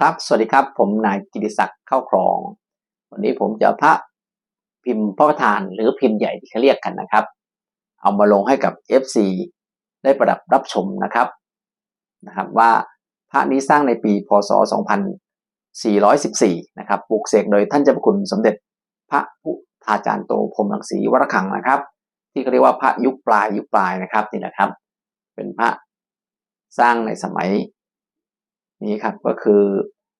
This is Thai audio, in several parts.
ครับ สวัสดีครับ ผมนายกิติศักดิ์เข้าครอง วันนี้ผมจะพระพิมพ์พระประธานหรือพิมพ์ใหญ่ที่เขาเรียกกันนะครับ เอามาลงให้กับ FC ได้ประดับรับชมนะครับนะครับ ว่าพระนี้สร้างในปีพศ 2414 นะครับปลูกเสกโดยท่านเจ้าพระคุณสมเด็จพระพุทธาจารย์โตพรมหมรังสีวรคังนะครับ ที่เขาเรียกว่าพระยุคปลายยุคปลายนะครับนี่แหละครับ เป็นพระสร้างในสมัย นี้ครับก็คือ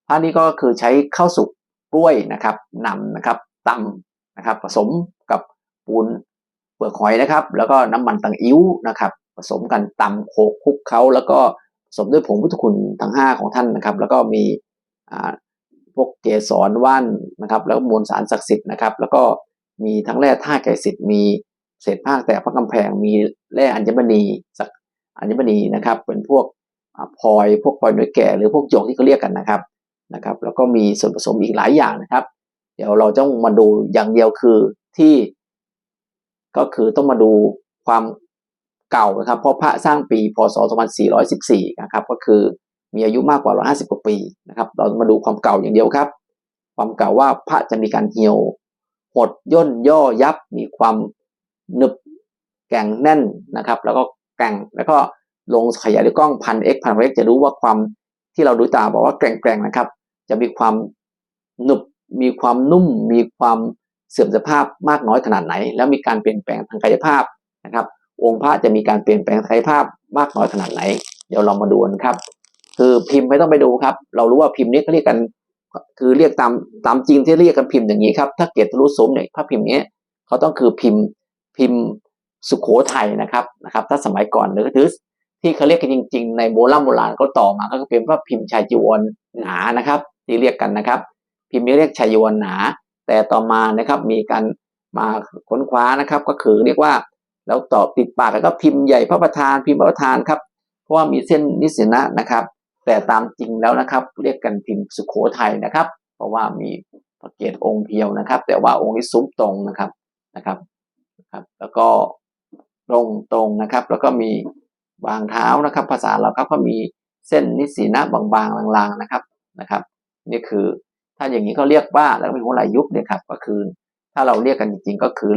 พระนี้ก็คือใช้ข้าวสุกกล้วยนะครับนำนะครับตำนะครับ ผสมกับปูนเปลือกหอยนะครับ แล้วก็น้ำมันตังอิ้วนะครับ ผสมกันตำโขกคลุกเคล้าแล้วก็ผสมด้วยผงพุทธคุณทั้ง 5 ของท่านนะครับ แล้วก็มีพวกเกสรว่านนะครับ แล้วมวลสารศักดิ์สิทธิ์นะครับ แล้วก็มีทั้งแร่ธาตุไก่สิทธิ์มีเศษผ้าแตกพระกำแพงมีแร่อัญมณีสักอัญมณีนะครับ เป็นพวก พลอยพวกพลอยนื้อแก่หรือพวกหยกที่เขาเรียกกันนะครับนะครับแล้วก็มีส่วนผสมอีกหลายอย่างนะครับ เดี๋ยวเราต้องมาดูอย่างเดียวคือที่ ก็คือต้องมาดูความเก่านะครับ เพราะพระสร้างปีพศ 2414 นะครับ ก็คือมีอายุมากกว่า 150 กว่าปีนะครับ เรามาดูความเก่าอย่างเดียวครับ ความเก่าว่าพระจะมีการเหี่ยวหดย่นย่อยับมีความหนึบแก่งแน่นนะครับ แล้วก็แก่งแล้วก็ ลงขยายด้วยกล้องพันเอ็กพันเอ็กจะรู้ว่าความที่เราดูตาบอกว่าแกร่งๆนะครับ จะมีความหนึบมีความนุ่ม มีความเสื่อมสภาพมากน้อยขนาดไหน แล้วมีการเปลี่ยนแปลงทางกายภาพนะครับ องค์พระจะมีการเปลี่ยนแปลงทางกายภาพมากน้อยขนาดไหน เดี๋ยวเรามาดูกันครับ คือพิมพ์ไม่ต้องไปดูครับ เรารู้ว่าพิมพ์นี้เขาเรียกกัน คือเรียกตามตามจริงที่เรียกกันพิมพ์อย่างนี้ครับ ถ้าเกียรติรู้สมเนี่ยพระพิมพ์นี้เขาต้องคือพิมพ์พิมพ์สุขโขทัยนะครับนะครับ ถ้าสมัยก่อนหรือถือ ที่เขาเรียกกันจริง ๆ ในโบราณโบราณเขาต่อมาก็เป็นพระพิมพ์ชายจีวรหนานะครับ ที่เรียกกันนะครับ พิมพ์มีเรียกชายจีวรหนา แต่ต่อมานะครับมีการมาค้นคว้านะครับ ก็คือเรียกว่าแล้วต่อติดปากแล้วก็พิมพ์ใหญ่พระประธานพิมพ์พระประธานครับ เพราะว่ามีเส้นนิสนะนะครับ แต่ตามจริงแล้วนะครับ เรียกกันพิมพ์สุโขทัยนะครับ เพราะว่ามีพระเกศองค์เพียวนะครับ แต่ว่าองค์นี้ซุ้มตรงนะครับนะครับนะครับ แล้วก็ตรงตรงนะครับ แล้วก็มี วางเท้านะครับ ภาษาเราครับก็มีเส้นนิสีนะบางๆลางๆนะครับนะครับ นี่คือถ้าอย่างนี้เขาเรียกว่าแล้วมีหัวไหลยุบเนี่ยครับก็คือถ้าเราเรียกกันจริงๆ ก็คือ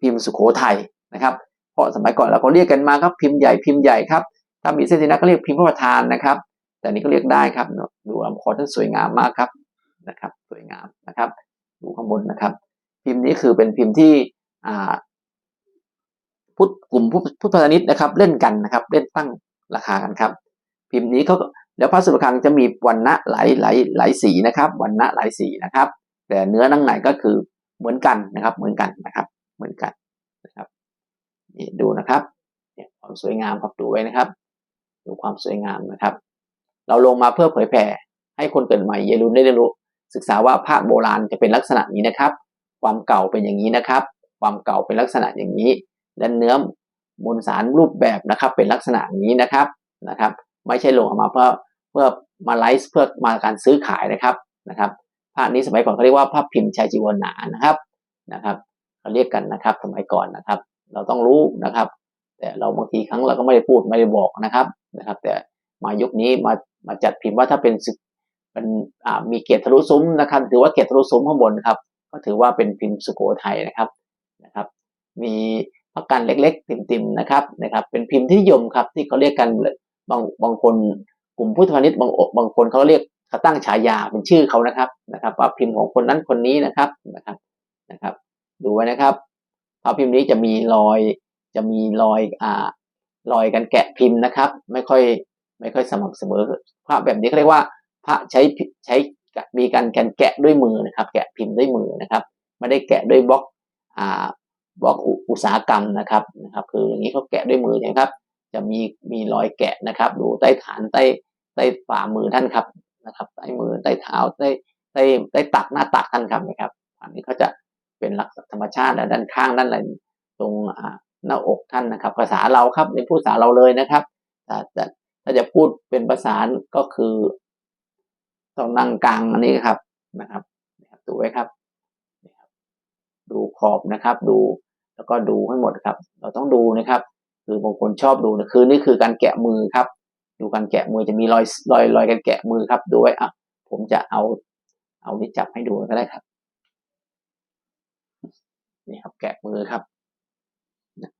พิมพ์สุโขทัยนะครับเพราะสมัยก่อนเราก็เรียกกันมาครับพิมพ์ใหญ่พิมพ์ใหญ่ครับถ้ามีเส้นนิสีนะก็เรียกพิมพ์พระประธานนะครับ แต่นี้ก็เรียกได้ครับดูลำคอท่านสวยงามมากครับนะครับ สวยงามนะครับ ดูข้างบนนะครับ พิมพ์นี้คือเป็นพิมพ์ที่อ่า พุทธกลุ่มพุทธพาณิชย์นะครับ เล่นกันนะครับ เล่นตั้งราคากันครับ พิมพ์นี้เขาแล้วพระสุรคังจะมีวันณะหลายหลายหลายสีนะครับวันณะหลายสีนะครับ แต่เนื้อนังไหนก็คือเหมือนกันนะครับ เหมือนกันนะครับ เหมือนกันนะครับนี่ดูนะครับเนี่ยความสวยงามครับดูไว้นะครับ ดูความสวยงามนะครับ เราลงมาเพื่อเผยแผ่ให้คนเกิดใหม่เยรู้ได้รู้ ศึกษาว่าพระโบราณจะเป็นลักษณะนี้นะครับ ความเก่าเป็นอย่างนี้นะครับ ความเก่าเป็นลักษณะอย่างนี้ และเนื้อมวลสารรูปแบบนะครับ เป็นลักษณะนี้นะครับนะครับ ไม่ใช่ลงออกมาเพื่อเพื่อมาไลฟ์เพื่อมาการซื้อขายนะครับนะครับพระนี้สมัยก่อนเขาเรียกว่าพระพิมพ์ชายจีวรหนานะครับนะครับเขาเรียกกันนะครับสมัยก่อนนะครับ เราต้องรู้นะครับ แต่เราบางทีครั้งเราก็ไม่ได้พูดไม่ได้บอกนะครับนะครับ แต่มายุคนี้มามาจัดพิมพ์ว่าถ้าเป็นเป็นอ่ามีเกียรติทะลุซุ้มนะครับ ถือว่าเกียรติทะลุซุ้มข้างบนครับ ก็ถือว่าเป็นพิมพ์สุโขทัยนะครับนะครับ มี ประกันเล็กๆ ติ่มๆนะครับนะครับ เป็นพิมพ์ที่ยมครับที่เขาเรียกกันบางบางคนกลุ่มพุทธพาณิชย์บางบางคนเขาเรียกเขาตั้งฉายาเป็นชื่อเขานะครับนะครับว่าพิมพ์ของคนนั้นคนนี้นะครับนะครับนะครับ ดูไว้นะครับพระพิมพ์นี้จะมีรอยจะมีรอยอ่ารอยกันแกะพิมพ์นะครับ ไม่ค่อยไม่ค่อยสม่ำเสมอพระแบบนี้เขาเรียกว่า พระใช้ใช้มีการการแกะด้วยมือนะครับ แกะพิมพ์ด้วยมือนะครับ ไม่ได้แกะด้วยบล็อกอ่า บล็อกอุตสาหกรรมนะครับนะครับ คืออย่างนี้เขาแกะด้วยมือนะครับ จะมีมีรอยแกะนะครับ ดูใต้ฐานใต้ใต้ฝ่ามือท่านครับนะครับ ใต้มือใต้เท้าใต้ใต้ใต้ตักหน้าตักท่านครับนะครับอันนี้เขาจะเป็นหลักธรรมชาติและด้านข้างด้านอะไรตรงอ่าหน้าอกท่านนะครับ ภาษาเราครับในพูดภาษาเราเลยนะครับแต่ถ้าจะพูดเป็นภาษาก็คือต้องนั่งกลางอันนี้ครับนะครับดูไว้ครับ ดูขอบนะครับ ดูแล้วก็ดูให้หมดครับ เราต้องดูนะครับ คือบางคนชอบดูนะคือนี่คือการแกะมือครับ ดูการแกะมือจะมีรอยรอยรอยการแกะมือครับดูไว้อะผมจะเอาเอานี่จับให้ดูก็ได้ครับนี่ครับแกะมือครับ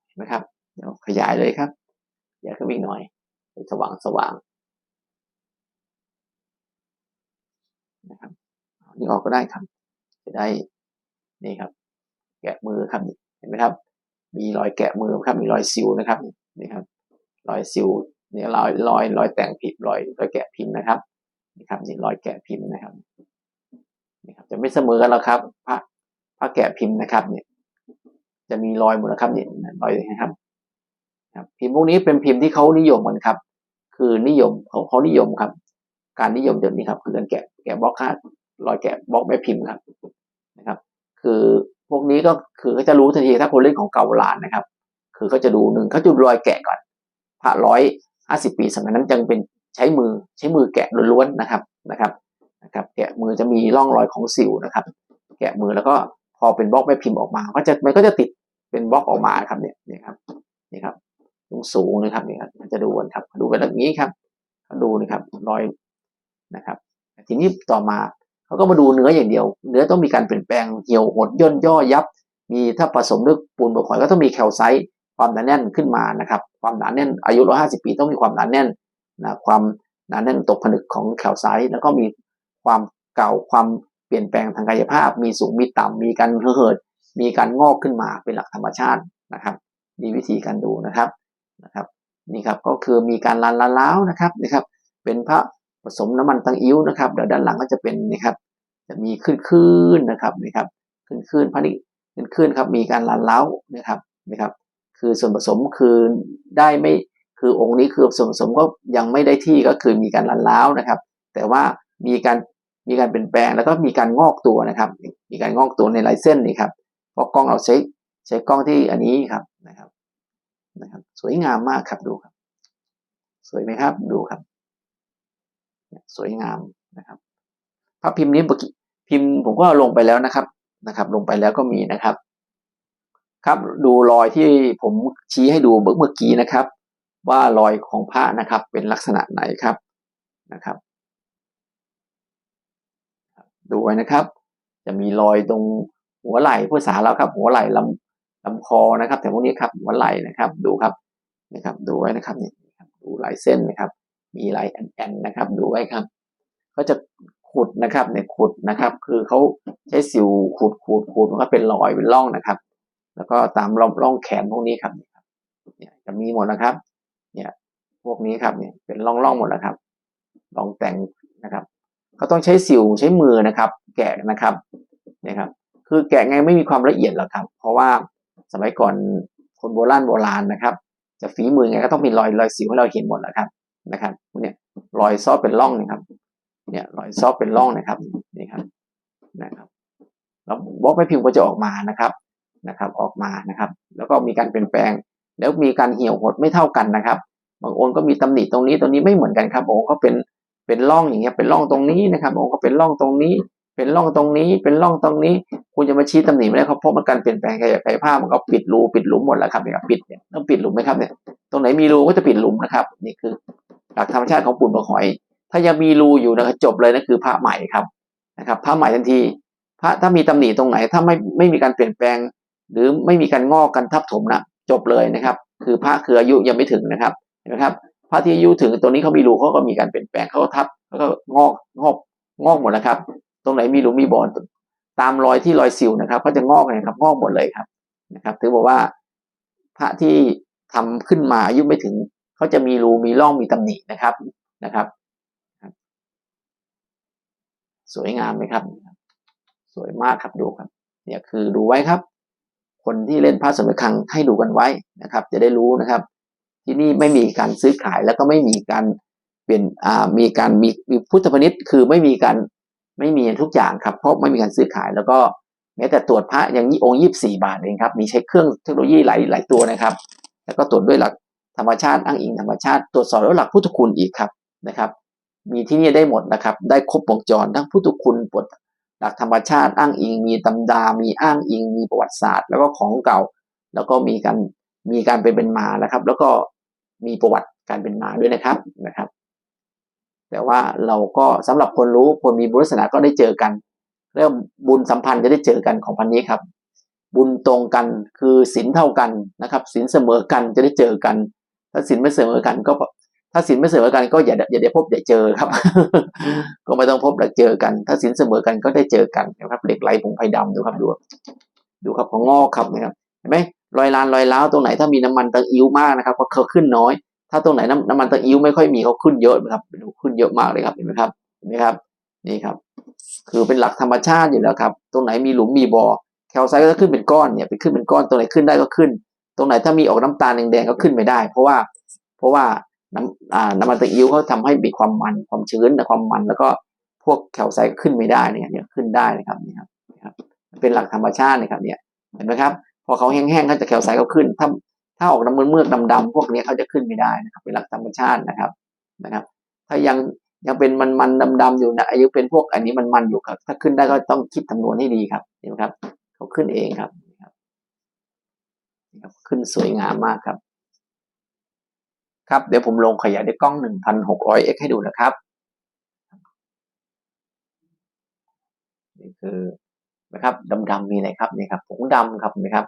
เห็นไหมครับเดี๋ยวขยายเลยครับอยากขึ้นอีกหน่อยสว่างสว่างนะครับนี่ออกก็ได้ครับ จะได้นี่ครับ แกะมือครับเห็นไหมครับ มีรอยแกะมือครับ มีรอยซิวนะครับนี่ครับ รอยซิวเนี่ยรอยรอยรอยแต่งพิมพ์รอยรอยแกะพิมพ์นะครับนี่ครับนี่รอยแกะพิมพ์นะครับนี่ครับ จะไม่เสมอกันแล้วครับพระพระแกะพิมพ์นะครับเนี่ยจะมีรอยหมดนะครับเนี่ยรอยนะครับครับพิมพ์พวกนี้เป็นพิมพ์ที่เขานิยมกันครับ คือนิยมเขาเขานิยมครับ การนิยมเดี๋ยวนี้ครับ คือการแกะแกะบล็อกค่ารอยแกะบล็อกแม่พิมพ์ครับนะครับ คือ พวกนี้ก็คือเขาจะรู้ทันทีถ้าคนเล่นของเก่าโบราณนะครับ คือเขาจะดูหนึ่งเขาจะรอยแกะก่อนพระร้อยห้าสิบปีสมัยนั้นจึงเป็นใช้มือใช้มือแกะล้วนๆนะครับนะครับนะครับ แกะมือจะมีร่องรอยของสิวนะครับ แกะมือแล้วก็พอเป็นบล็อกแม่พิมพ์ออกมา ก็จะมันก็จะติดเป็นบล็อกออกมาครับเนี่ยนี่ครับนี่ครับสูงนะครับนี่ครับจะดูกันครับดูไปแบบนี้ครับดูนะครับรอยนะครับ ทีนี้ต่อมา เขาก็มาดูเนื้ออย่างเดียว เนื้อต้องมีการเปลี่ยนแปลงเหี่ยวหดย่นย่อยับ มีถ้าผสมด้วยปูนบกหอยก็ต้องมีแคลไซต์ความหนาแน่นขึ้นมานะครับ ความหนาแน่นอายุ150ปีต้องมีความหนาแน่นนะความหนาแน่นตกผนึกของแคลไซต์แล้วก็มีความเก่าความเปลี่ยนแปลงทางกายภาพ มีสูงมีต่ำมีการเหิดมีการงอกขึ้นมาเป็นหลักธรรมชาตินะครับมีวิธีการดูนะครับนะครับนี่ครับก็คือมีการลันละล้าวนะครับนะครับ เป็นพระ ผสมน้ำมันตังอิ้วนะครับเดี๋ยวด้านหลังก็จะเป็นนะครับ จะมีขึ้นขึ้นนะครับนะครับ ขึ้นขึ้นพระนี้ขึ้นขึ้นครับ มีการลันเล้านะครับนะครับ คือส่วนผสมคือได้ไม่คือองค์นี้คือส่วนผสมก็ยังไม่ได้ที่ก็คือมีการลันเล้านะครับ แต่ว่ามีการมีการเปลี่ยนแปลงแล้วก็มีการงอกตัวนะครับ มีการงอกตัวในลายเส้นนี่ครับเพราะกล้องเราใช้ใช้กล้องที่อันนี้ครับนะครับนะครับ สวยงามมากครับดูครับ สวยไหมครับดูครับ สวยงามนะครับพระพิมพ์นี้พิมพ์ผมก็ลงไปแล้วนะครับนะครับ ลงไปแล้วก็มีนะครับ ครับดูรอยที่ผมชี้ให้ดูเมื่อกี้นะครับ ว่ารอยของพระนะครับ เป็นลักษณะไหนครับนะครับ ดูไว้นะครับ จะมีรอยตรงหัวไหล่ภาษาแล้วครับ หัวไหล่ลำลำคอนะครับ แต่พวกนี้ครับหัวไหล่นะครับ ดูครับนะครับ ดูไว้นะครับนี่ดูลายเส้นนะครับ มีลายแอนๆนะครับ ดูไว้ครับเขาจะขุดนะครับเนี่ยขุดนะครับ คือเขาใช้สิวขุดขุดขุดมันก็เป็นรอยเป็นร่องนะครับ แล้วก็ตามร่องร่องแขนพวกนี้ครับเนี่ยจะมีหมดนะครับ เนี่ยพวกนี้ครับเนี่ยเป็นร่องร่องหมดแล้วครับ ลองแต่งนะครับเขาต้องใช้สิวใช้มือนะครับ แกะนะครับเนี่ยครับ คือแกะไงไม่มีความละเอียดหรอกครับ เพราะว่าสมัยก่อนคนโบราณโบราณนะครับ จะฝีมือไงก็ต้องมีรอยรอยสิวให้เราเห็นหมดแล้วครับ นะครับเนี่ยรอยซอเป็นร่องนะครับ เนี่ยรอยซอกเป็นร่องนะครับนี่ครับนะครับแล้วบล็อกไม่พิมพ์ก็จะออกมานะครับนะครับ ออกมานะครับ แล้วก็มีการเปลี่ยนแปลง แล้วมีการเหี่ยวหดไม่เท่ากันนะครับบางโองค์ก็มีตำหนิตรงนี้ตรงนี้ไม่เหมือนกันครับโองค์ก็เป็นเป็นร่องอย่างเงี้ยเป็นร่องตรงนี้นะครับโองค์ก็เป็นร่องตรงนี้ เป็นร่องตรงนี้ เป็นร่องตรงนี้ คุณจะมาชี้ตำหนิไม่ได้ครับเพราะมันการเปลี่ยนแปลงกายภาพมันก็ปิดรูปิดหลุมหมดแล้วครับเนี่ยปิดเนี่ยต้องปิดหลุมไหมครับเนี่ยตรงไหนมีรูก็จะปิดหลุมนะครับ นี่คือ หลักธรรมชาติของปูนบะหอย ถ้ายังมีรูอยู่นะครับจบเลยนั่นคือพระใหม่ครับนะครับ พระใหม่ทันที พระถ้ามีตำหนิตรงไหน ถ้าไม่ไม่มีการเปลี่ยนแปลง หรือไม่มีการงอกกันทับถมนะจบเลยนะครับ คือพระคืออายุยังไม่ถึงนะครับเห็นไหมครับพระที่อายุถึงตัวนี้เขามีรูเขาก็มีการเปลี่ยนแปลงเขาก็ทับแล้วก็งอกงอกงอกหมดแล้วครับ ตรงไหนมีรูมีบอลตามรอยที่รอยสิวนะครับเขาจะงอกนะครับงอกหมดเลยครับนะครับ ถือบอกว่าพระที่ทำขึ้นมาอายุไม่ถึง เขาจะมีรูมีร่องมีตำหนินะครับนะครับ สวยงามไหมครับ สวยมากครับดูครับ เนี่ยคือดูไว้ครับ คนที่เล่นพระสมเด็จครั้งให้ดูกันไว้นะครับ จะได้รู้นะครับ ที่นี่ไม่มีการซื้อขายแล้วก็ไม่มีการเปลี่ยนอ่ามีการมีมีพุทธพณิชย์คือไม่มีการไม่มีทุกอย่างครับ เพราะไม่มีการซื้อขายแล้วก็แม้แต่ตรวจพระอย่างนี้องค์ยี่สี่บาทเองครับ มีใช้เครื่องเทคโนโลยีหลายหลายตัวนะครับ แล้วก็ตรวจด้วยหลัก ธรรมชาติอ้างอิงธรรมชาติตรวจสอบด้วหลักพุทธคุณอีกครับนะครับ มีที่นี่ได้หมดนะครับ ได้ครบวงจรทั้งพุทธคุณบทหลักธรรมชาติอ้างอิง มีตำดา มีอ้างอิง มีประวัติศาสตร์ แล้วก็ของเก่า แล้วก็มีการมีการเป็นเป็นมานะครับ แล้วก็มีประวัติการเป็นมาด้วยนะครับนะครับ แต่ว่าเราก็สำหรับคนรู้คนมีบุญลักษณะก็ได้เจอกันเริ่มบุญสัมพันธ์จะได้เจอกันของพันนี้ครับ บุญตรงกันคือศีลเท่ากันนะครับศีลเสมอกันจะได้เจอกัน ถ้าศีลไม่เสมอกันก็ ถ้าศีลไม่เสมอกันก็อย่าอย่าได้พบอย่าเจอครับ ก็ไม่ต้องพบแต่เจอกัน ถ้าศีลเสมอกันก็ได้เจอกันนะครับเหล็กไหลผงไผ่ดำดูครับดูดูครับของงอกครับนะครับเห็นไหมรอยลานรอยล้าวตรงไหนถ้ามีน้ำมันตะอิ้วมากนะครับก็เขาขึ้นน้อย ถ้าตรงไหนน้ำน้ำมันตะอิ้วไม่ค่อยมีเขาขึ้นเยอะนะครับดูขึ้นเยอะมากเลยครับเห็นไหมครับเห็นไหมครับนี่ครับ คือเป็นหลักธรรมชาติอยู่แล้วครับ ตรงไหนมีหลุมมีบ่อแคลไซต์ก็จะขึ้นเป็นก้อนเนี่ยไปขึ้นเป็นก้อนตรงไหนขึ้นได้ก็ขึ้น ตรงไหนถ้ามีออกน้ำตาลแดงๆก็ขึ้นไม่ได้ เพราะว่าเพราะว่าน้ำน้ำมันตะอิ้วเขาทำให้มีความมันความชื้นแต่ความมัน แล้วก็พวกแคลไซต์ขึ้นไม่ได้เนี่ยขึ้นได้นะครับนี่ครับเป็นหลักธรรมชาตินะครับเนี่ยเห็นไหมครับพอเขาแห้งๆเขาจะแคลไซต์ก็ขึ้น ถ้าถ้าออกน้ำมันเมือกดำๆพวกนี้เขาจะขึ้นไม่ได้นะครับเป็นหลักธรรมชาตินะครับนะครับ ถ้ายังยังเป็นมันมันดำๆอยู่นะอายุเป็นพวกอันนี้มันมันอยู่ครับ ถ้าขึ้นได้ก็ต้องคิดคำนวณให้ดีครับเห็นไหมครับ เขาขึ้นเองครับ ขึ้นสวยงามมากครับ ครับเดี๋ยวผมลงขยายด้วยกล้อง 1,600x ให้ดูนะครับนี่คือนะครับดำๆมีอะไรครับนี่ครับผงดำครับนะครับ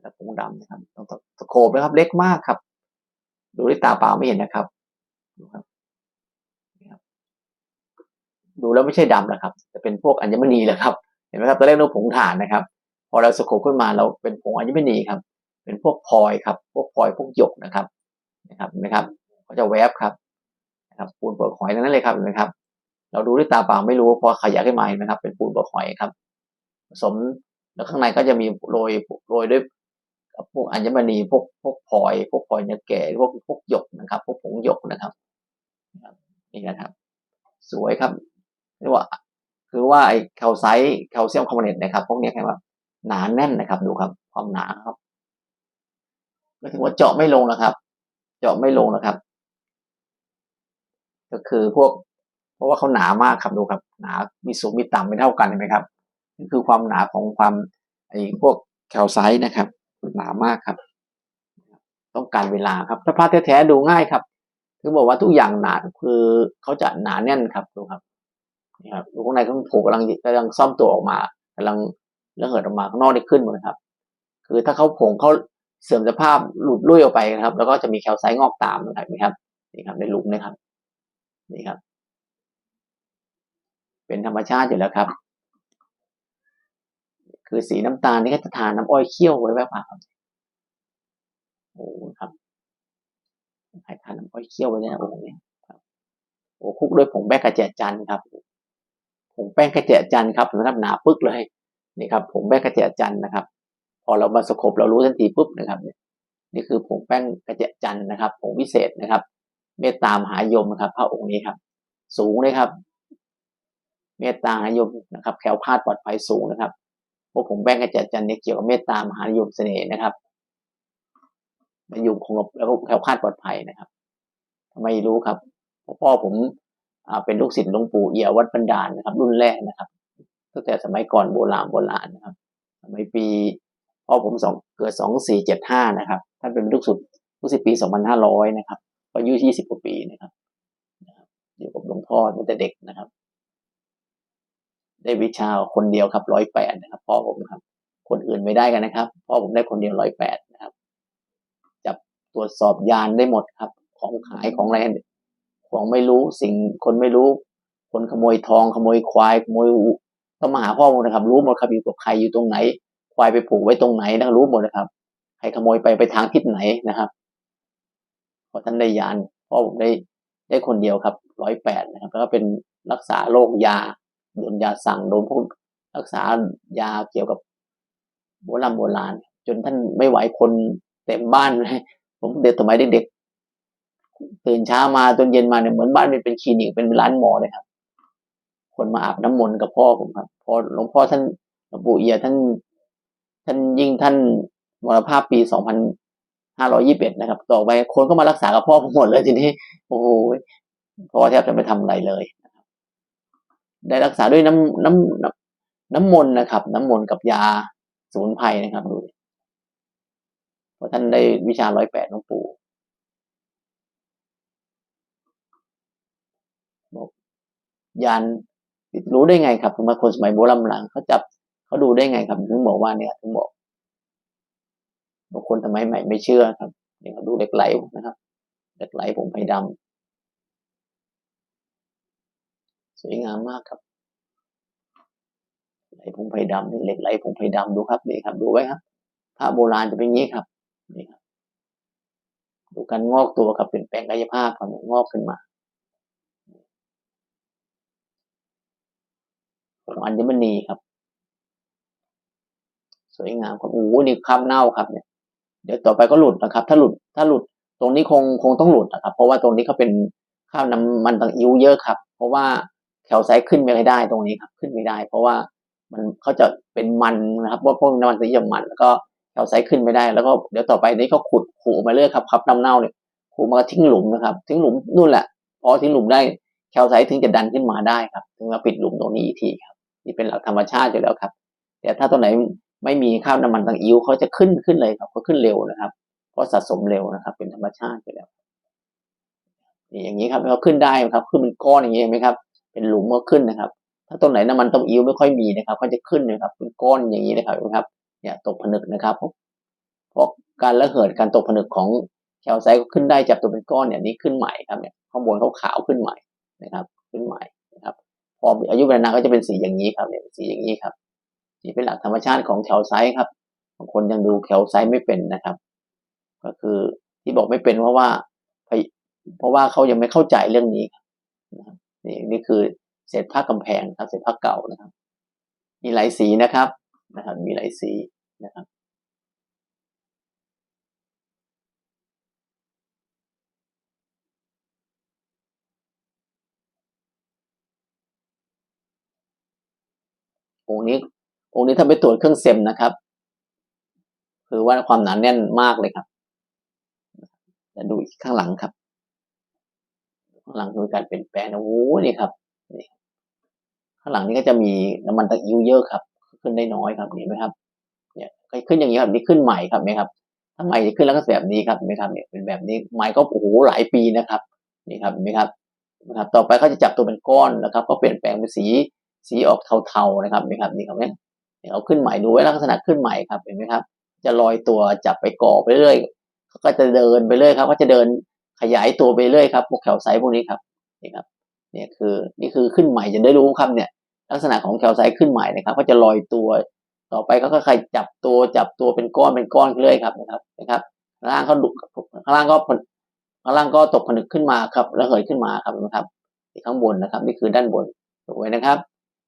แล้วผงดำนะครับต้องตะโขบนะครับ เล็กมากครับ ดูด้วยตาเปล่าไม่เห็นนะครับดูครับดูแล้วไม่ใช่ดำนะครับ จะเป็นพวกอัญมณีแหละครับ เห็นไหมครับตอนแรกเราผงถ่านนะครับ อเราสโคบขึ้นมาเราเป็นผงอัญมณีครับ เป็นพวกพลอยครับ พวกพลอยพวกหยกนะครับนะครับเห็นไหมครับเขาจะแวบครับนะครับปูนเปลือกหอยนั้นเลยครับเห็นไหมครับ เราดูด้วยตาเปล่าไม่รู้พอขยายขึ้นมาเห็นไหมครับ เป็นปูนเปลือกหอยครับ ผสมแล้วข้างในก็จะมีโรยโรยด้วยพวกอัญมณีพวกพวกพลอย พวกพลอยเนื้อแก่พวกพวกหยกนะครับ พวกผงหยกนะครับนี่นะครับ สวยครับเรียกว่า คือว่าไอ้แคลไซต์แคลเซียมคาร์บอเนตนะครับ พวกนี้ครับห หนาแน่นนะครับ ดูครับ ความหนาครับก็ถึงว่าเจาะไม่ลงนะครับ เจาะไม่ลงนะครับ ก็คือพวก เพราะว่าเขาหนามากครับดูครับ หนา มีสูงมีต่ำไม่เท่ากันเห็นไหมครับนี่คือความหนาของความไอ้พวกแคลไซต์นะครับ หนามากครับ ต้องการเวลาครับ ถ้าพระแท้ๆดูง่ายครับถึงบอกว่าทุกอย่างหนาคือเขาจะหนาแน่นครับดูครับนี่ครับดูข้างในเขาผูกกำลังกำลังซ่อมตัวออกมากำลัง ระเหิดออกมาข้างนอกได้ขึ้นหมดครับ คือถ้าเขาผงเขาเสื่อมสภาพหลุดลุ่ยออกไปนะครับ แล้วก็จะมีแคลไซต์งอกตามนะครับนี่ครับนี่ครับในหลุมนะครับ นี่ครับ เป็นธรรมชาติอยู่แล้วครับ คือสีน้ำตาลนี่ก็จะทานน้ำอ้อยเคี่ยวไว้แบบครับโอ้ครับใครทานน้ำอ้อยเคี่ยวไว้เนี่ยโอ้เนี่ยครับโอ้คุกด้วยผงแป้งกระเจี๊ยจันครับผงแป้งกระเจี๊ยจันครับนะครับหนาปึ๊กเลย นี่ครับผงแป้งกระเจี๊ยจันนะครับ พอเรามาสกบเรารู้ทันทีปุ๊บนะครับนี่คือผงแป้งกระเจี๊ยจันนะครับผงพิเศษนะครับ เมตตามหายมนะครับพระองค์นี้ครับ สูงเลยครับ เมตตามหายมนะครับแควคาดปลอดภัยสูงนะครับพวกผงแป้งกระเจี๊ยจันเนี่ยเกี่ยวกับเมตตามหายมเสน่ห์นะครับมาอยู่คงแล้วก็แควคาดปลอดภัยนะครับทำไมรู้ครับพ่อผมเป็นลูกศิษย์หลวงปู่เอียวัดบันดาลนะครับ รุ่นแรกนะครับ ตั้งแต่สมัยก่อนโบราณโบราณนะครับ สมัยปีพ่อผมสองเกิดสองสี่เจ็ดห้านะครับท่านเป็นลูกศิษย์ลูกศิษย์ปีสองพันห้าร้อยนะครับอายุยี่สิบกว่าปีนะครับอยู่กับหลวงพ่อตั้งแต่เด็กนะครับ ได้วิชาคนเดียวครับร้อยแปดนะครับพ่อผมครับ คนอื่นไม่ได้กันนะครับพ่อผมได้คนเดียวร้อยแปดนะครับ จับตรวจสอบยานได้หมดครับ ของขายของอะไรของไม่รู้สิ่งคนไม่รู้ คนขโมยทองขโมยควายขโมย ต้องมาหาพ่อผมนะครับ รู้หมดครับอยู่กับใครอยู่ตรงไหน ควายไปผูกไว้ตรงไหนนะรู้หมดนะครับ ใครขโมยไปไปทางทิศไหนนะครับพอท่านได้ยานพ่อผมได้ได้คนเดียวครับร้อยแปดนะครับ แล้วก็เป็นรักษาโรคยาโดนยาสั่งโดนพวกรักษายาเกี่ยวกับโบราณโบราณ จนท่านไม่ไหวคนเต็มบ้านเลยผมเด็กสมัยเด็กๆตื่นเช้ามาตอนเย็นมาเนี่ยเหมือนบ้านมันเป็นคลินิกเป็นร้านหมอเลยครับ คนมาอาบน้ำมนต์กับพ่อผมครับ พอหลวงพ่อท่านหลวงปู่เอียท่าน ท่านยิ่งท่านมรณภาพปีสองพันห้าร้อยี่สิบเอ็ดนะครับ ต่อไปคนก็มารักษากับพ่อผมหมดเลยทีนี้โอ้โหพ่อแทบจะไม่ทำอะไรเลยได้รักษาด้วยน้ำน้ำน้ำน้ำมนต์นะครับ น้ำมนต์กับยาสมุนไพรนะครับดูเพราะท่านได้วิชาร้อยแปดหลวงปู่บอกยาน รู้ได้ไงครับบางคนสมัยโบราณหลังเขาจับเขาดูได้ไงครับถึงบอกว่าเนี่ยถึงบอกบางคนทำไมใหม่ไม่เชื่อครับเนี่ยเขาดูเหล็กไหลนะครับเหล็กไหลผมไผ่ดำสวยงามมากครับไหลผงไผ่ดำนี่เหล็กไหลผงไผ่ดำดูครับนี่ครับ ดูไว้ครับพระโบราณจะเป็นอย่างนี้ครับนี่ครับดูการงอกตัวครับเปลี่ยนแปลงกายภาพครับงอกขึ้นมา ของอัญมณีครับ สวยงามครับโอ้โหนี่คราบเน่าครับเนี่ยเดี๋ยวต่อไปก็หลุดนะครับ ถ้าหลุดถ้าหลุดตรงนี้คงคงต้องหลุดนะครับ เพราะว่าตรงนี้เขาเป็นข้าวน้ำมันต่างอิ้วเยอะครับ เพราะว่าแถวไซขึ้นไม่ได้ตรงนี้ครับ ขึ้นไม่ได้ เพราะว่ามันเขาจะเป็นมันนะครับว่าพวกน้ำมันสีจะมันแล้วก็แถวไซขึ้นไม่ได้ แล้วก็เดี๋ยวต่อไปนี้เขาขุดขูมาเรื่อยครับครับน้ำเน่าเนี่ยขูมาทิ้งหลุมนะครับ ทิ้งหลุมนู่นแหละพอทิ้งหลุมได้แคลไซถึงจะดันขึ้นมาได้ครับ ถึงมาปิดหลุมตรงนี้อีกทีครับ นี่เป็นหลักธรรมชาติอยู่แล้วครับ แต่ถ้าตัวไหนไม่มีข้าวน้ำมันต่างอิ้วเขาจะขึ้นขึ้นเลยครับเขาขึ้นเร็วนะครับ เพราะสะสมเร็วนะครับ เป็นธรรมชาติอยู่แล้วนี่อย่างนี้ครับเขาขึ้นได้ครับขึ้นเป็นก้อนอย่างนี้ไหมครับ เป็นหลุมก็ขึ้นนะครับ ถ้าตัวไหนน้ำมันต้องอิ้วไม่ค่อยมีนะครับเขาจะขึ้นนะครับ เป็นก้อนอย่างนี้นะครับครับ เนี่ยตกผนึกนะครับเพราะการระเหิดการตกผนึกของแคลไซต์ก็ขึ้นได้จากตัวเป็นก้อนเนี่ยนี้ขึ้นใหม่ครับเนี่ยข้างบนเขาขาวขึ้นใหม่นะครับ ขึ้นใหม่ พออายุเวลานานก็จะเป็นสีอย่างนี้ครับเนี่ยสีอย่างนี้ครับนี่เป็นหลักธรรมชาติของแคลไซต์ครับบางคนยังดูแคลไซต์ไม่เป็นนะครับ ก็คือที่บอกไม่เป็นเพราะว่าเพราะว่าเขายังไม่เข้าใจเรื่องนี้ครับนี่นี่คือเศษผ้ากำแพงครับเศษผ้าเก่านะครับ มีหลายสีนะครับนะครับ มีหลายสีนะครับ องค์นี้ องค์นี้ถ้าไปตรวจเครื่องเซมนะครับ คือว่าความหนาแน่นมากเลยครับจะดูข้างหลังครับ ข้างหลังคือการเปลี่ยนแปลงโอ้โหนี่ครับนี่ข้างหลังนี้ก็จะมีน้ำมันตะกิ้วเยอะครับ ขึ้นได้น้อยครับเห็นไหมครับ เนี่ยขึ้นอย่างนี้ครับนี่ขึ้นใหม่ครับไหมครับถ้าใหม่จะขึ้นแล้วก็แบบนี้ครับไหมครับเนี่ยเป็นแบบนี้ใหม่ก็โอ้โหหลายปีนะครับ นี่ครับเห็นไหมครับนะครับ ต่อไปเขาจะจับตัวเป็นก้อนนะครับ ก็เปลี่ยนแปลงเป็นสี สีออกเทาๆนะครับนี่ครับนี่ครับเนี่ยเอาขึ้นใหม่ดูไว้ลักษณะขึ้นใหม่ครับเห็นไหมครับ จะลอยตัวจับไปก่อไปเรื่อยเขาก็จะเดินไปเรื่อยครับ ก็จะเดินขยายตัวไปเรื่อยครับพวกแคลไซต์พวกนี้ครับนี่ครับเนี่ยคือนี่คือขึ้นใหม่จะได้รู้ครับเนี่ย ลักษณะของแคลไซต์ขึ้นใหม่นะครับ ก็จะลอยตัวต่อไปก็ค่อยจับตัวจับตัวเป็นก้อนเป็นก้อนเรื่อยครับนะครับนะครับข้างล่างเขาดุข้างล่างก็ข้างล่างก็ตกผนึกขึ้นมาครับแล้วเหยขึ้นมาครับนะครับข้างบนนะครับ นี่คือด้านบนถูกไหมนะครับ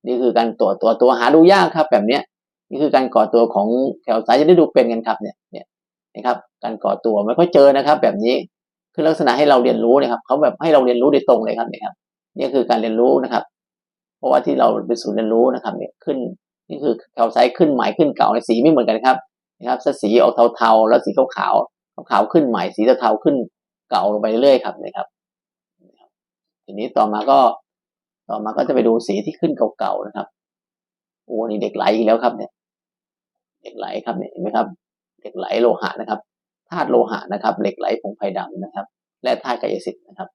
นี่คือการตัวตัวตัวหาดูยากครับแบบเนี้ยนี่คือการก่อตัวของแถวสายจะได้ดูเป็นกันครับเนี่ยเนี่ยนะครับการก่อตัวไม่ค่อยเจอนะครับ แบบนี้คือลักษณะให้เราเรียนรู้นะครับเขาแบบให้เราเรียนรู้โดยตรงเลยครับเนี่ยครับนี่คือการเรียนรู้นะครับ เพราะว่าที่เราเป็นศูนย์เรียนรู้นะครับ เนี่ยขึ้นนี่คือแถวไซส์ขึ้นใหม่ขึ้นเก่าในสีไม่เหมือนกันครับนะครับสีออกเทาๆแล้วสีขาวขาวขาวขึ้นใหม่สีเทาๆขึ้นเก่าลงไปเรื่อยๆครับนะครับ ทีนี้ต่อมาก็ ต่อมาก็จะไปดูสีที่ขึ้นเก่าๆนะครับโอ้นี่เด็กไหลอีกแล้วครับเนี่ย เด็กไหลครับเนี่ยเห็นไหมครับ เด็กไหลโลหะนะครับธาตุโลหะนะครับ เหล็กไหลผงไผ่ดำนะครับ และธาตุกายสิทธิ์นะครับ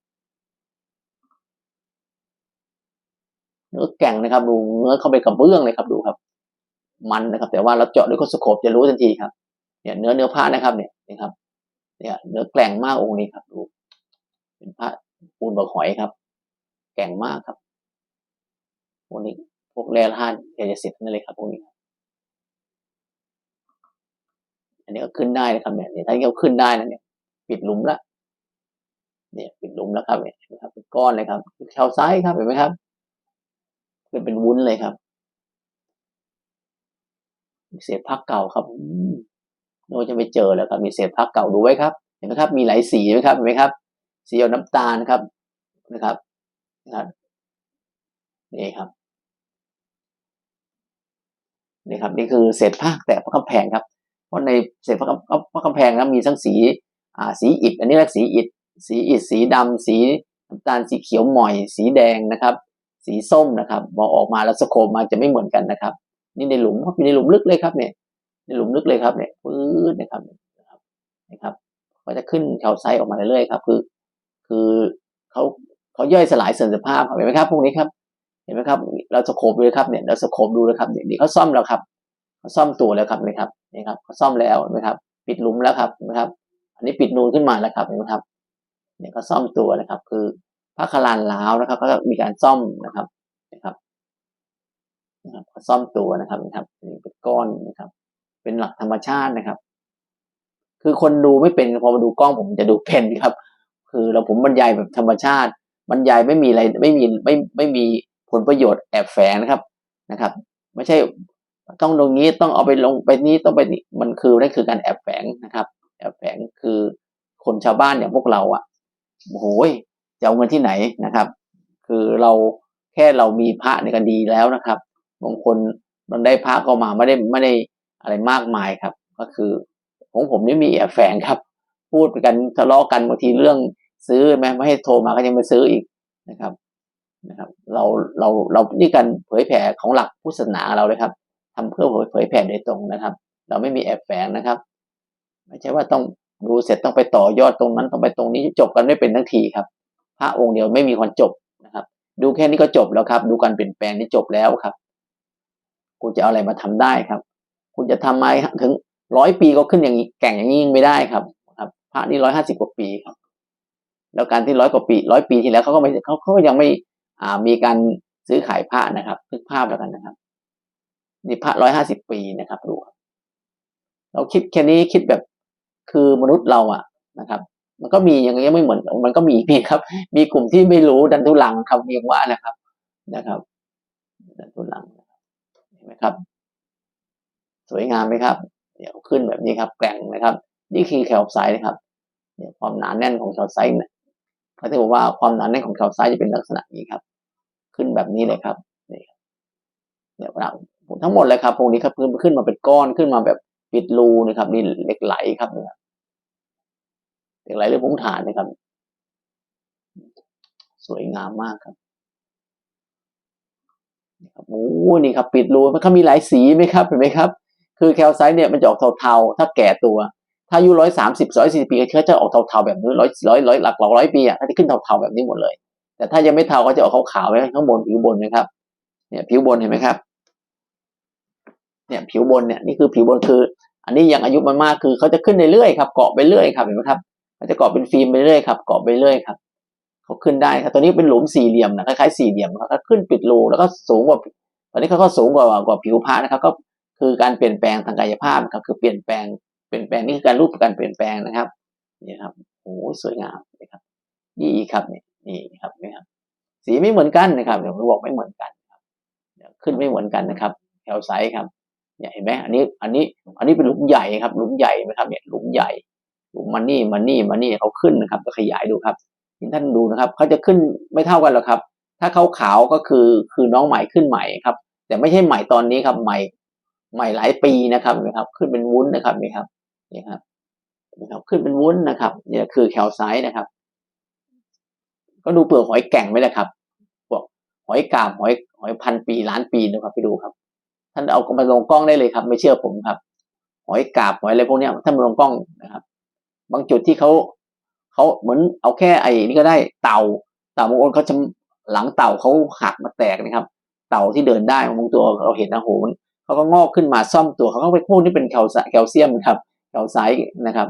เนื้อแก่งนะครับดูเนื้อเข้าไปกับเบื้องเลยครับดูครับ มันนะครับ แต่ว่าเราเจาะด้วยโคสโคปจะรู้ทันทีครับเนี่ยเนื้อเนื้อผ้านะครับ เนี่ยนะครับ เนี่ยเนื้อแกล่งมากองค์นี้ครับดูเป็นพระปูนบกหอยครับ แก่งมากครับ พวกนี้พวกแร่ธาตุเอยสิทธิ์นั่นเลยครับพวกนี้ อันนี้ก็ขึ้นได้นะครับเนี่ยถ้าเราขึ้นได้นะเนี่ย ปิดหลุมละเนี่ยปิดหลุมแล้วครับเนี่ยครับเป็นก้อนเลยครับแถวซ้ายครับเห็นไหมครับขึ้นเป็นวุ้นเลยครับเศษพักเก่าครับโนจะไม่เจอแล้วครับ มีเศษพักเก่าดูไว้ครับ เห็นไหมครับ มีหลายสีไหมครับเห็นไหมครับ สีเอาน้ำตาลครับนะครับนะครับนี่ครับ นี่ครับนี่คือเศษผ้าแตกพระกำแพงครับ เพราะในเศษพระพระกำแพงนะมีทั้งสีอ่าสีอิฐอันนี้เรียกสีอิฐสีอิฐสีดำสีน้ำตาลสีเขียวหม่อย สีแดงนะครับ สีส้มนะครับพอออกมาแล้วสโคปมาจะไม่เหมือนกันนะครับ นี่ในหลุมครับในหลุมลึกเลยครับเนี่ยในหลุมลึกเลยครับเนี่ยปื้ดนะครับนะครับก็จะขึ้นแถวไซส์ออกมาเรื่อยๆครับ คือ คือเขาเขาย่อยสลายเสื่อมสภาพเห็นไหมครับ พวกนี้ครับ เห็นไหมครับ เราสโคบดูเลยครับเนี่ยเราสโคบดูเลยครับเนี่ยนี่เขาซ่อมแล้วครับเขาซ่อมตัวแล้วครับนี่ครับนี่ครับเขาซ่อมแล้วนไหมครับ ปิดหลุมแล้วครับนไหมครับ อันนี้ปิดนูนขึ้นมาแล้วครับเห็นไหมครับเนี่ยเขาซ่อมตัวนะครับ คือพระคลานล้าวนะครับ ก็มีการซ่อมนะครับนะครับนะครับซ่อมตัวนะครับนะครับนี่เป็นก้อนนะครับ เป็นหลักธรรมชาตินะครับ คือคนดูไม่เป็นพอมาดูกล้องผมจะดูเป็นครับ คือเราผมบรรยายแบบธรรมชาติบรรยายไม่มีอะไรไม่มีไม่ไม่มี ผลประโยชน์แอบแฝงนะครับนะครับ ไม่ใช่ต้องตรงนี้ต้องเอาไปลงไปนี้ต้องไปนี่มันคือนั่นคือการแอบแฝงนะครับ แอบแฝงคือคนชาวบ้านอย่างพวกเราอะโอ้โหจะเอาเงินที่ไหนนะครับ คือเราแค่เรามีพระในก็ดีแล้วนะครับบางคนมันได้พระก็มาไม่ได้ไม่ได้อะไรมากมายครับ ก็คือของผมนี่มีแอบแฝงครับ พูดกันทะเลาะกันบางทีเรื่องซื้อแม้ไม่ให้โทรมาก็ยังไปซื้ออีกนะครับ นะครับเราเราเรานี่การเผยแผ่ของหลักพุทธศาสนาเราเลยครับทำเพื่อเผยแผ่โดยตรงนะครับ เราไม่มีแอบแฝงนะครับ ไม่ใช่ว่าต้องดูเสร็จต้องไปต่อยอดตรงนั้นต้องไปตรงนี้จบกันไม่เป็นทั้งทีครับ พระองค์เดียวไม่มีคนจบนะครับ ดูแค่นี้ก็จบแล้วครับ ดูการเปลี่ยนแปลงนี่จบแล้วครับคุณจะเอาอะไรมาทำได้ครับ คุณจะทำไมถึงร้อยปีก็ขึ้นอย่างนี้แก่งอย่างนี้ไม่ได้ครับ ครับ พระนี่ร้อยห้าสิบกว่าปีครับ แล้วการที่ร้อยกว่าปีร้อยปีที่แล้วเขาก็ไม่เขาเขายังไม่ มีการซื้อขายพระนะครับนึกภาพแล้วกันนะครับนี่พระร้อยห้าสิบปีนะครับดูเราคิดแค่นี้คิดแบบคือมนุษย์เราอะนะครับ มันก็มีอย่างเงี้ยไม่เหมือน มันก็มีมีครับ มีกลุ่มที่ไม่รู้ดันทุลังคำเรียกว่านะครับนะครับ ดันทุลังเห็นไหมครับ สวยงามไหมครับ เดี๋ยวขึ้นแบบนี้ครับแกร่งนะครับ นี่คือแคลไซด์นะครับเนี่ยความหนาแน่นของแคลไซด์เนี่ยเขาจะบอกว่าความหนาแน่นของแคลไซด์จะเป็นลักษณะนี้ครับ ขึ้นแบบนี้เลยครับนี่เนี่ยเราทั้งหมดเลยครับพวกนี้ครับขึ้นขึ้นมาเป็นก้อนขึ้นมาแบบปิดรูนะครับนี่เหล็กไหลครับเนี่ยเหล็กไหลหรือผงถ่านนะครับ สวยงามมากครับโอ้นี่ครับปิดรูมันเขามีหลายสีไหมครับเห็นไหมครับ คือแคลไซด์เนี่ยมันจะออกเทาๆถ้าแก่ตัว ถ้าอายุร้อยสามสิบร้อยสี่ปีก็จะออกเทาๆแบบนี้ร้อยร้อยร้อยหลักหลักร้อยปีอะก็จะขึ้นเทาๆแบบนี้หมดเลย แต่ถ้ายังไม่เทาก็จะออกขาวๆไว้ข้างบนผิวบนนะครับ เนี่ยผิวบนเห็นไหมครับ เนี่ยผิวบนเนี่ยนี่คือผิวบนคือ อันนี้ยังอายุมันมากคือเขาจะขึ้นเรื่อยๆครับเกาะไปเรื่อยครับเห็นไหมครับเขาจะเกาะเป็นฟิล์มไปเรื่อยครับเกาะไปเรื่อยครับเขาขึ้นได้ครับตัวนี้เป็นหลุมสี่เหลี่ยมนะคล้ายๆสี่เหลี่ยมเขาก็ขึ้นปิดรูแล้วก็สูงกว่า ตอนนี้เขาก็สูงกว่ากว่าผิวพระนะครับ ก็คือการเปลี่ยนแปลงทางกายภาพครับคือเปลี่ยนแปลงเปลี่ยนแปลงนี่คือการรูปการเปลี่ยนแปลงนะครับนี่ครับโอ้สวยงามนะครับ นี่ครับนี่ นี่ครับนี่ครับ สีไม่เหมือนกันนะครับเดี๋ยวผมบอกไม่เหมือนกันครับขึ้นไม่เหมือนกันนะครับ แถวไซส์ครับเนี่ยเห็นไหมอันนี้อันนี้อันนี้เป็นหลุมใหญ่ครับหลุมใหญ่ไหมครับเนี่ยหลุมใหญ่หลุมมันนี่มันนี่มันนี่เขาขึ้นนะครับก็ขยายดูครับท่านดูนะครับเขาจะขึ้นไม่เท่ากันหรอกครับ ถ้าเขาขาวก็คือคือน้องใหม่ขึ้นใหม่ครับ แต่ไม่ใช่ใหม่ตอนนี้ครับใหม่ใหม่หลายปีนะครับนะครับ ขึ้นเป็นวุ้นนะครับนี่ครับนี่ครับนะครับขึ้นเป็นวุ้นนะครับเนี่ยคือแคลไซด์นะครับ ก็ดูเปลือกหอยแก่งไหมละครับพวกหอยกาบหอยหอยพันปีล้านปีนะครับไปดูครับ ท่านเอามาลงกล้องได้เลยครับ ไม่เชื่อผมครับ หอยกาบหอยอะไรพวกนี้ท่านมาลงกล้องนะครับ บางจุดที่เขาเขาเหมือนเอาแค่ไอ้นี่ก็ได้เต่าเต่าบางคนเขาจะหลังเต่าเขาหักมาแตกนะครับ เต่าที่เดินได้บางตัวเราเห็นนะโหนเขาก็งอกขึ้นมาซ่อมตัวเขาก็ไปพวกนี้เป็นแคลเซียมครับแคลไซด์นะครับ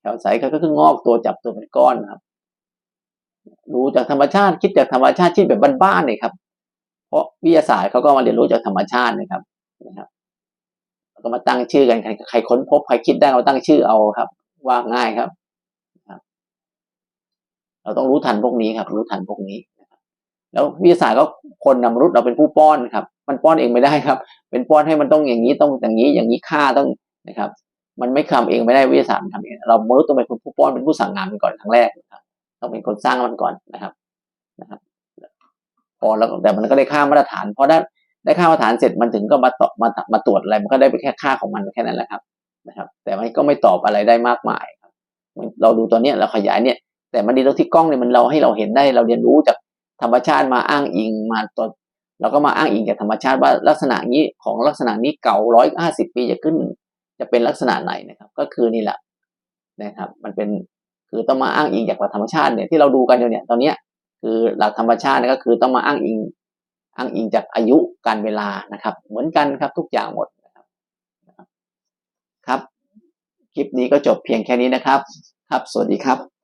แคลไซด์เขาก็คืองอกตัวจับตัวเป็นก้อนครับ รู้จากธรรมชาติ คิดจากธรรมชาติคิดแบบบ้านๆเลยครับ เพราะวิทยาศาสตร์เขาก็มาเรียนรู้จากธรรมชาตินะครับนะครับก็มาตั้งชื่อกันใครใครค้นพบใครคิดได้เราตั้งชื่อเอาครับ ว่าง่ายครับ เราต้องรู้ทันพวกนี้ครับ รู้ทันพวกนี้แล้ววิทยาศาสตร์ก็คนนำมนุษเราเป็นผู้ป้อนครับ มันป้อนเองไม่ได้ครับ เป็นป้อนให้มันต้องอย่างนี้ต้องอย่างนี้อย่างนี้ค่าต้องนะครับ มันไม่ทำเองไม่ได้วิทยาศาสตร์ทำเองเรามนุษย์ต้องเป็นผู้ป้อนเป็นผู้สั่งงานก่อนครั้งแรก ต้องเป็นคนสร้างมันก่อนนะครับนะครับพอแล้วแต่มันก็ได้ค่ามาตรฐาน เพอได้ได้ค่ามาตรฐานเสร็จมันถึงก็มาตอบมามาตรวจอะไรมันก็ได้ไปแค่ค่าของมันแค่นั้นแหละครับนะครับ แต่มันก็ไม่ตอบอะไรได้มากมายครับเราดูตัวเนี้ยเราขยายเนี่ย แต่มันดีตรงที่กล้องเนี่ยมันเราให้เราเห็นได้เราเรียนรู้จากธรรมชาติมาอ้างอิงมาตัวเราก็มาอ้างอิงจากธรรมชาติว่าลักษณะนี้ของลักษณะนี้เก่าร้อยห้าสิบปีจะขึ้น จะเป็นลักษณะไหนนะครับ ก็คือนี่แหละนะครับ มันเป็น คือต้องมาอ้างอิงจากหลักธรรมชาติเนี่ยที่เราดูกันอยู่เนี่ยตอนเนี้ยคือหลักธรรมชาตินะก็คือต้องมาอ้างอิงอ้างอิงจากอายุการเวลานะครับ เหมือนกันครับทุกอย่างหมดนะครับครับคลิปนี้ก็จบเพียงแค่นี้นะครับ ครับ สวัสดีครับ